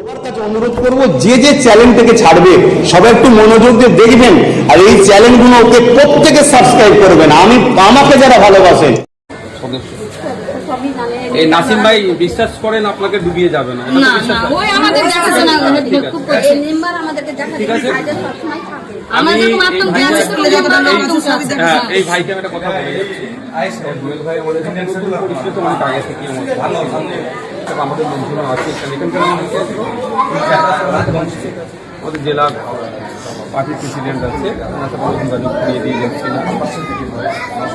সবার কাছে অনুরোধ করব যে যে চ্যানেলটাকে ছাড়বে সবাই একটু মনোযোগ দিয়ে দেখবেন আর এই চ্যানেলগুলো ওকে প্রত্যেকে সাবস্ক্রাইব করবেন। আমি আমাকে যারা ভালোবাসেন এই নাসিম ভাই বিশ্বাস করেন আপনাকে ডুবিয়ে যাবে না? না না ওই আমাদের দেখাশোনা করে খুব আমাদেরকে দেখা ঠিক আছে। এই হ্যাঁ ভাইকে আমি একটা কথা বলে ভাই আমাদের এখানে নতুন পরিচিত অনেক আগে থেকে ভালো আমাদের বন্ধুরা আছে এখানে এখানকার আমাদের জেলা পার্টির প্রেসিডেন্ট আছে দিয়ে যাচ্ছিলাম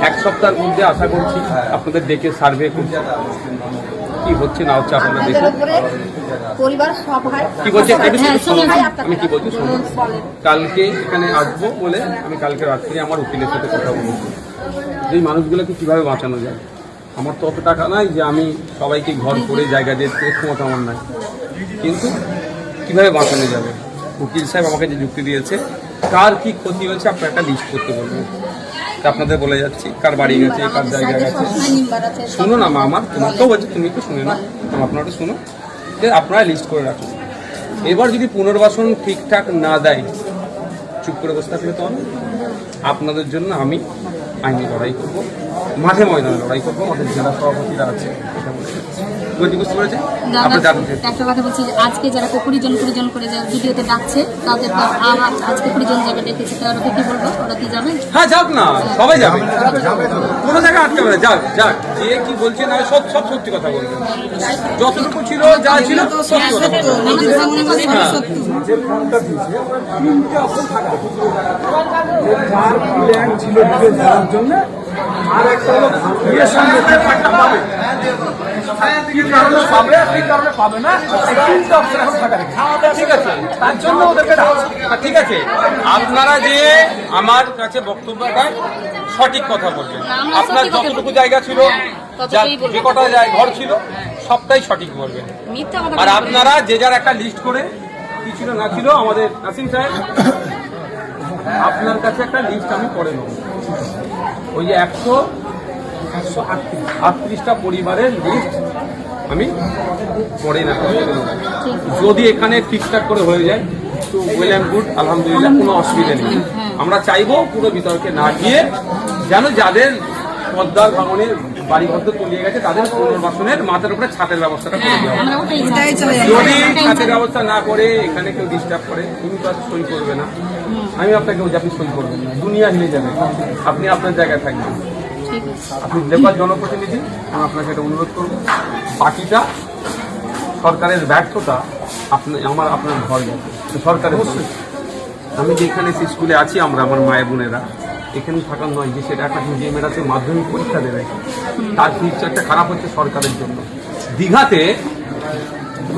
এক সপ্তাহের মধ্যে আশা করছি আপনাদের ডেকে সার্ভে করছি কি হচ্ছে না হচ্ছে আপনারা আমাদের দেখুন। পরিবার সভায় কি বলছে? হ্যাঁ, শুনুন। আমি কি বলছি শুনুন। কালকে এখানে আসব বলে আমি কালকে রাত্রে আমার উকিলের সাথে কথা বলেছি যে এই মানুষগুলোকে কীভাবে বাঁচানো যায়? আমার তো অত টাকা নাই যে আমি সবাইকে ঘর করে জায়গা দিতে ক্ষমতা আমার নাই। কিন্তু কীভাবে বাঁচানো যাবে? উকিল সাহেব আমাকে যে যুক্তি দিয়েছে কার কি ক্ষতি হয়েছে আপনার একটা লিস্ট করতে বলবেন আপনাদের বলে যাচ্ছি কার বাড়ি গেছে কার জায়গা গেছে। শুনো না আমার তোমাকেও বলছে তুমি তো শুনে না আপনারা শুনো। যে আপনারা লিস্ট করে রাখুন। এবার যদি পুনর্বাসন ঠিকঠাক না দেয় চুপ করে বসে থাকলে তো হবে। আপনাদের জন্য আমি আইনি লড়াই করব মাঠে ময়দানে লড়াই করব আমাদের জেলা সভাপতিরা আছে এটা জানতে একটা কথা বলছি যে আজকে যারা করে যারা ভিডিওতে ডাকছে তাদের আজকে পরিজন যাবে ডেকেছে তারা কি বলব? ওরা কি যাবে? হ্যাঁ যাক না সবাই যাবে। কোনো জায়গায় আটকাবে না যাক যাক। যে কি বলছে না, সব সব সত্যি কথা বলবেন যতটুকু ছিল, যা ছিল সত্যি কথা বলবে আমাদের সামনে কথা হ্যাঁ। সত্যি প্ল্যান ছিল যাওয়ার জন্য, আর একটা হলো কি কারণে পাবে কি কারণে পাবে না। এই অপশন এখন ফাঁকা ঠিক আছে। তার জন্য ওদেরকে। হ্যাঁ, ঠিক আছে। আপনারা যে আমার কাছে বক্তব্য দেন সঠিক কথা বলবেন। আপনার যতটুকু জায়গা ছিল হ্যাঁ, যা- কটা জায়গা ঘর ছিল সবটাই সঠিক বলবেন। আর আপনারা যে যার একটা লিস্ট করে কি ছিল না ছিল আমাদের নাসিম সাহেব আপনার কাছে একটা লিস্ট আমি করে নেব। ওই যে একশো একশো আটত্রিশটা পরিবারের লিস্ট আমি পরে না যদি এখানে ঠিকঠাক করে হয়ে যায় তো ওয়েল অ্যান্ড গুড আলহামদুলিল্লাহ কোনো অসুবিধা নেই। আমরা চাইব পুরো বিতর্কে না গিয়ে যেন যাদের পদ্মার ভাঙনের বাড়ি ঘর তলিয়ে গেছে তাদের পুনর্বাসনের মাথার উপরে ছাতের ব্যবস্থাটা করে চাই। যদি ছাতের ব্যবস্থা না করে এখানে কেউ ডিস্টার্ব করে তুমি তো আর সই করবে না। আমি আপনাকে আপনি সই করবেন না দুনিয়া হিলে যাবে। আপনি আপনার জায়গায় থাকবেন। আপনি লেবার জনপ্রতিনিধি আমি আপনাকে এটা অনুরোধ করব। বাকিটা সরকারের ব্যর্থতা আপনি আমার আপনার ঘর সরকারের। আমি যেখানে সেই স্কুলে আছি আমরা আমার মায়ের বোনেরা। এখানে থাকার নয় যে সেটা একটা যে মেয়েরা সে মাধ্যমিক পরীক্ষা দেবে। তার ফিউচারটা খারাপ হচ্ছে সরকারের জন্য। দীঘাতে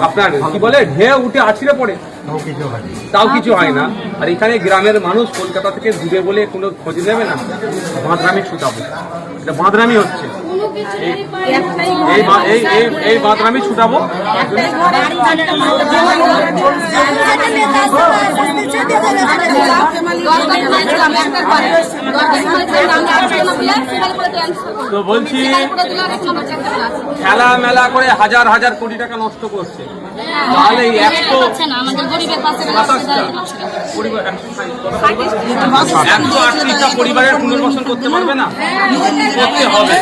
আপনার কি বলে ঢেউ উঠে আছড়ে পড়ে। তাও কিছু হয় না। আর এখানে গ্রামের মানুষ কলকাতা থেকে দূরে বলে কোনো খোঁজ নেবে না? বাঁধরামি ছুটাবো এটা বাঁধরামি হচ্ছে। এই বা- এই এই এই ছুটাবো আমি করে তো বলছি। খেলা মেলা করে হাজার হাজার কোটি টাকা নষ্ট করছে তাহলে একশো? একশো আটত্রিশটা পরিবারের পুনর্বাসন করতে পারবে না করতে হবে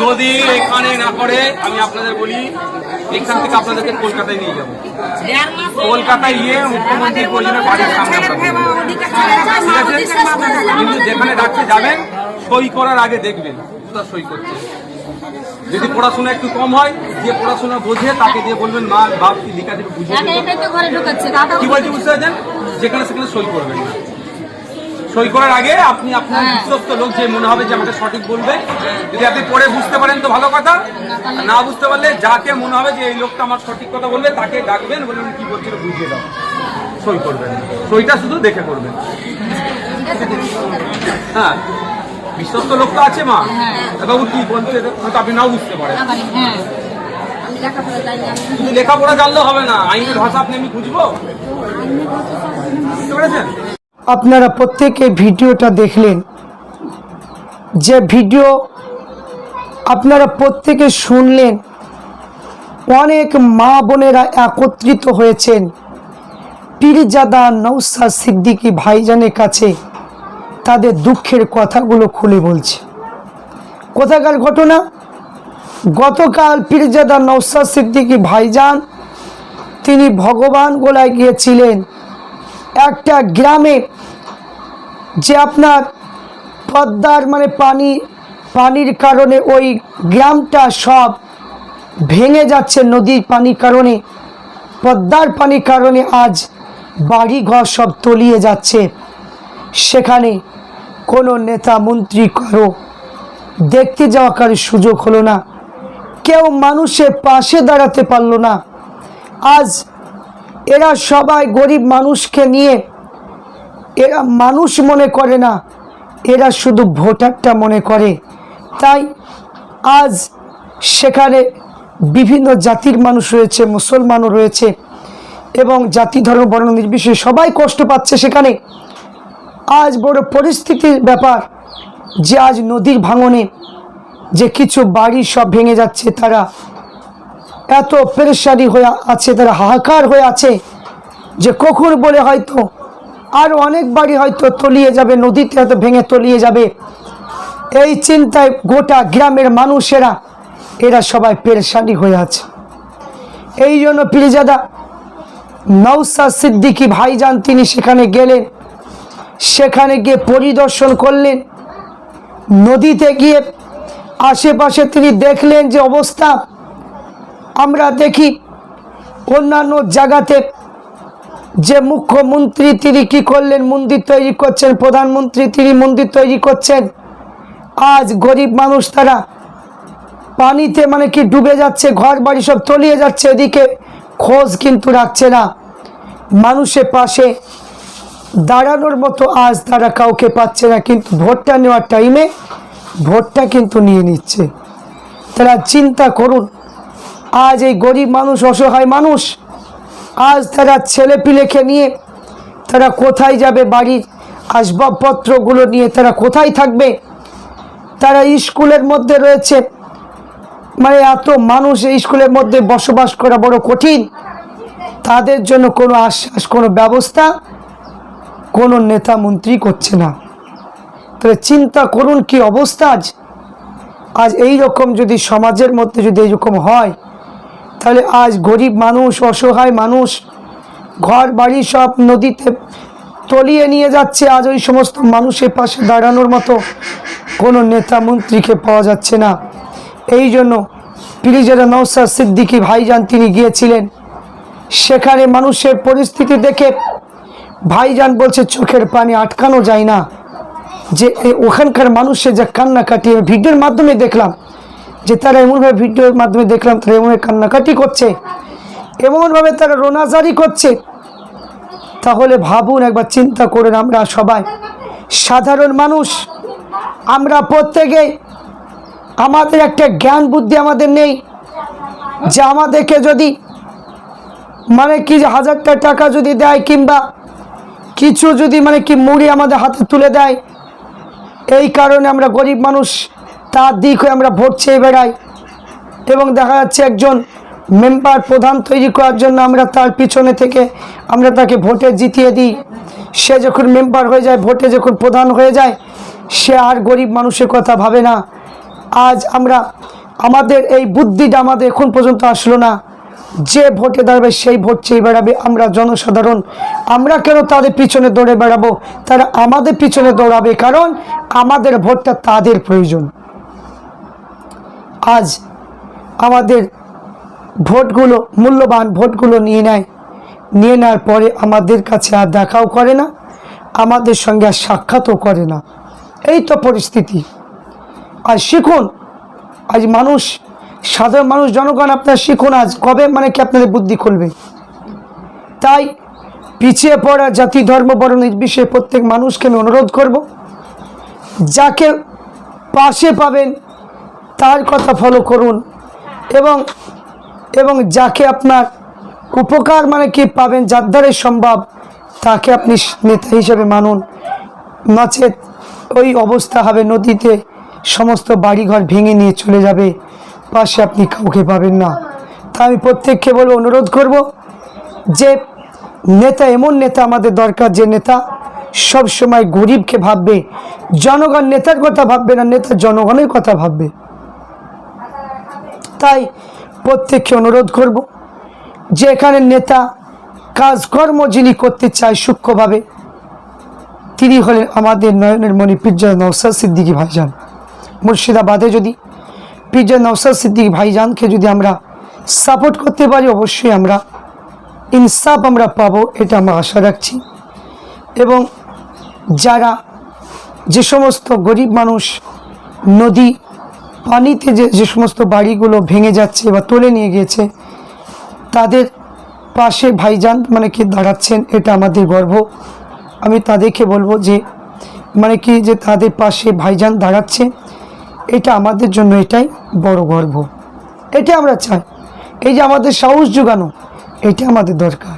যদি এখানে না করে আমি আপনাদের বলি এখান থেকে আপনাদেরকে কলকাতায় নিয়ে যাব। কলকাতায় গিয়ে মুখ্যমন্ত্রীর প্রয়োজনে বাড়ির সামনে? কিন্তু যেখানে ডাকতে যাবেন সই করার আগে দেখবেন কোথা সই করছে। যদি পড়াশোনা একটু কম হয় যে পড়াশোনা বোঝে তাকে দিয়ে বলবেন মা বাপ কি লেখা ঘরে ঢুকাচ্ছে দাদা কি বলছি বুঝতে পারছেন? যেখানে সেখানে সই করবেন না। সই করার আগে আপনি আপনার হ্যাঁ। বিশ্বস্ত লোক যে মনে হবে যে আমাকে সঠিক বলবে যদি আপনি পরে বুঝতে পারেন তো ভালো কথা। না বুঝতে পারলে যাকে মনে হবে যে এই লোকটা আমার সঠিক কথা বলবে তাকে ডাকবেন বলবেন কি বলছিল বুঝিয়ে দাও। সই করবেন। সইটা শুধু দেখে করবেন। হ্যাঁ। বিশ্বস্ত লোক তো আছে মা। বাবু কি বলছে হয়তো আপনি নাও বুঝতে পারেন। আবার হ্যাঁ। লেখাপড়া জানি শুধু লেখাপড়া জানলে হবে না। আইনের ভাষা আপনি আমি বুঝব? বুঝতে পেরেছেন? আপনারা প্রত্যেকে ভিডিওটা দেখলেন। যে ভিডিও আপনারা প্রত্যেকে শুনলেন। অনেক মা বোনেরা একত্রিত হয়েছেন। পীরজাদা নৌসা সিদ্দিকী ভাইজানের কাছে তাদের দুঃখের কথাগুলো খুলে বলছে। কোথাকার ঘটনা? গতকাল পীরজাদা নৌসা সিদ্দিকী ভাইজান, তিনি ভগবান গোলায় গিয়েছিলেন। একটা গ্রামে যে আপনার পদ্মার মানে পানি, পানির কারণে ওই গ্রামটা সব ভেঙে যাচ্ছে নদীর পানির কারণে। পদ্মার পানির কারণে আজ বাড়ি ঘর সব তলিয়ে যাচ্ছে। সেখানে কোনো নেতা মন্ত্রী কারও দেখতে যাওয়া কারও সুযোগ হলো না। কেউ মানুষের পাশে দাঁড়াতে পারল না। আজ এরা সবাই গরিব মানুষকে নিয়ে এরা মানুষ মনে করে না, এরা শুধু ভোটারটা মনে করে। তাই আজ সেখানে বিভিন্ন জাতির মানুষ রয়েছে, মুসলমানও রয়েছে এবং জাতি, ধর্ম, বর্ণ নির্বিশেষে সবাই কষ্ট পাচ্ছে সেখানে। আজ বড় পরিস্থিতির ব্যাপার যে আজ নদীর ভাঙনে যে কিছু বাড়ি সব ভেঙে যাচ্ছে, তারা এত পেরেশানি হয়ে আছে, তারা হাহাকার হয়ে আছে যে কখন বলে হয়তো আর অনেক বাড়ি হয়তো তলিয়ে যাবে, নদীতে হয়তো ভেঙে তলিয়ে যাবে। এই চিন্তায় গোটা গ্রামের মানুষেরা, এরা সবাই পেরেশানি হয়ে আছে। এই জন্য পিরিজাদা নৌসা সিদ্দিকি ভাইজান তিনি সেখানে গেলেন, সেখানে গিয়ে পরিদর্শন করলেন। নদীতে গিয়ে আশেপাশে তিনি দেখলেন যে অবস্থা। আমরা দেখি অন্যান্য জায়গাতে যে মুখ্যমন্ত্রী তিনি কি করলেন? মন্দির তৈরি করছেন, প্রধানমন্ত্রী তিনি মন্দির তৈরি করছেন। আজ গরিব মানুষ তারা পানিতে মানে কি ডুবে যাচ্ছে ঘর বাড়ি সব তলিয়ে যাচ্ছে, এদিকে খোঁজ কিন্তু রাখছে না। মানুষের পাশে দাঁড়ানোর মতো আজ তারা কাউকে পাচ্ছে না, কিন্তু ভোটটা নেওয়ার টাইমে ভোটটা কিন্তু নিয়ে নিচ্ছে। তারা চিন্তা করুন, আজ এই গরিব মানুষ, অসহায় মানুষ আজ তারা ছেলে পিলেকে নিয়ে তারা কোথায় যাবে বাড়ির আসবাবপত্রগুলো নিয়ে তারা কোথায় থাকবে? তারা স্কুলের মধ্যে রয়েছে। মানে এত মানুষ এই স্কুলের মধ্যে বসবাস করা বড় কঠিন। তাদের জন্য কোনো আশ্বাস, কোনো ব্যবস্থা, কোনো নেতা মন্ত্রী করছে না। তাহলে চিন্তা করুন কি অবস্থা আজ? আজ এই রকম যদি সমাজের মধ্যে যদি এইরকম হয় তাহলে আজ গরিব মানুষ, অসহায় মানুষ, ঘর, বাড়ি সব নদীতে তলিয়ে নিয়ে যাচ্ছে। আজ ওই সমস্ত মানুষের পাশে দাঁড়ানোর মতো কোনো নেতা মন্ত্রীকে পাওয়া যাচ্ছে না। এই জন্য পিরিজারা নৌসাদ সিদ্দিকী ভাইজান তিনি গিয়েছিলেন। সেখানে মানুষের পরিস্থিতি দেখে ভাইজান বলছে, চোখের পানি আটকানো যায় না। যে ওখানকার মানুষের যা কান্নাকাটি ভিডিওর মাধ্যমে দেখলাম। যে তারা এমনভাবে ভিডিওর মাধ্যমে দেখলাম তারা এমনভাবে কান্নাকাটি করছে, এমনভাবে তারা রোনাজারি করছে, তাহলে ভাবুন একবার চিন্তা করেন আমরা সবাই। সাধারণ মানুষ, আমরা প্রত্যেকে, আমাদের একটা জ্ঞান বুদ্ধি আমাদের নেই যে আমাদেরকে যদি মানে কি হাজারটা টাকা যদি দেয় কিংবা কিছু যদি মানে কি মুড়ি আমাদের হাতে তুলে দেয়, এই কারণে আমরা গরিব মানুষ তার দিক হয়ে আমরা ভোট চেয়ে বেড়াই। এবং দেখা যাচ্ছে একজন মেম্বার প্রধান তৈরি করার জন্য আমরা তার পিছনে থেকে আমরা তাকে ভোটে জিতিয়ে দিই। সে যখন মেম্বার হয়ে যায়, ভোটে যখন প্রধান হয়ে যায়, সে আর গরিব মানুষের কথা ভাবে না। আজ আমরা আমাদের এই বুদ্ধিটা আমাদের এখন পর্যন্ত আসলো না। যে ভোটে দাঁড়াবে সেই ভোট চেয়ে বেড়াবে আমরা জনসাধারণ। আমরা কেন তাদের পিছনে দৌড়ে বেড়াবো? তারা আমাদের পিছনে দৌড়াবে কারণ আমাদের ভোটটা তাদের প্রয়োজন। আজ আমাদের ভোটগুলো, মূল্যবান ভোটগুলো নিয়ে নেয়। নিয়ে নেওয়ার পরে আমাদের কাছে আর দেখাও করে না, আমাদের সঙ্গে আর সাক্ষাৎও করে না। এই তো পরিস্থিতি। আর শিখুন, আজ মানুষ, সাধারণ মানুষ, জনগণ আপনার শিখুন আজ কবে মানে কি আপনাদের বুদ্ধি খুলবে। তাই পিছিয়ে পড়া জাতি, ধর্ম বড় নির্বিশেষে প্রত্যেক মানুষকে আমি অনুরোধ করব, যাকে পাশে পাবেন তার কথা ফলো করুন। এবং এবং যাকে আপনার উপকার মানে কি পাবেন, যার দ্বারাই সম্ভব, তাকে আপনি নেতা হিসেবে মানুন। নচেত ওই অবস্থা হবে, নদীতে সমস্ত বাড়িঘর ভেঙে নিয়ে চলে যাবে। পাশে আপনি কাউকে পাবেন না। তা আমি প্রত্যেককে বলব, অনুরোধ করব যে নেতা, এমন নেতা আমাদের দরকার যে নেতা সব সময় গরিবকে ভাববে, জনগণ নেতার কথা ভাববে না, নেতা জনগণের কথা ভাববে। তাই প্রত্যেককে অনুরোধ করব যে এখানে নেতা, কাজকর্ম যিনি করতে চায় সূক্ষ্মভাবে, তিনি হলেন আমাদের নয়নের মণি পির্জা নৌসাদ সিদ্দিকী ভাইজান। মুর্শিদাবাদে যদি পির্জা নৌসাদ সিদ্দিকী ভাইজানকে যদি আমরা সাপোর্ট করতে পারি, অবশ্যই আমরা ইনসাফ আমরা পাবো, এটা আমরা আশা রাখছি। এবং যারা যে সমস্ত গরিব মানুষ, নদী পানিতে যে যে সমস্ত বাড়িগুলো ভেঙে যাচ্ছে বা তুলে নিয়ে গিয়েছে তাদের পাশে ভাইজান মানে কি দাঁড়াচ্ছেন, এটা আমাদের গর্ব। আমি তাদেরকে বলব যে মানে কি যে তাদের পাশে ভাইজান দাঁড়াচ্ছে, এটা আমাদের জন্য এটাই বড় গর্ব। এটা আমরা চাই। এই যে আমাদের সাহস যোগানো এটা আমাদের দরকার।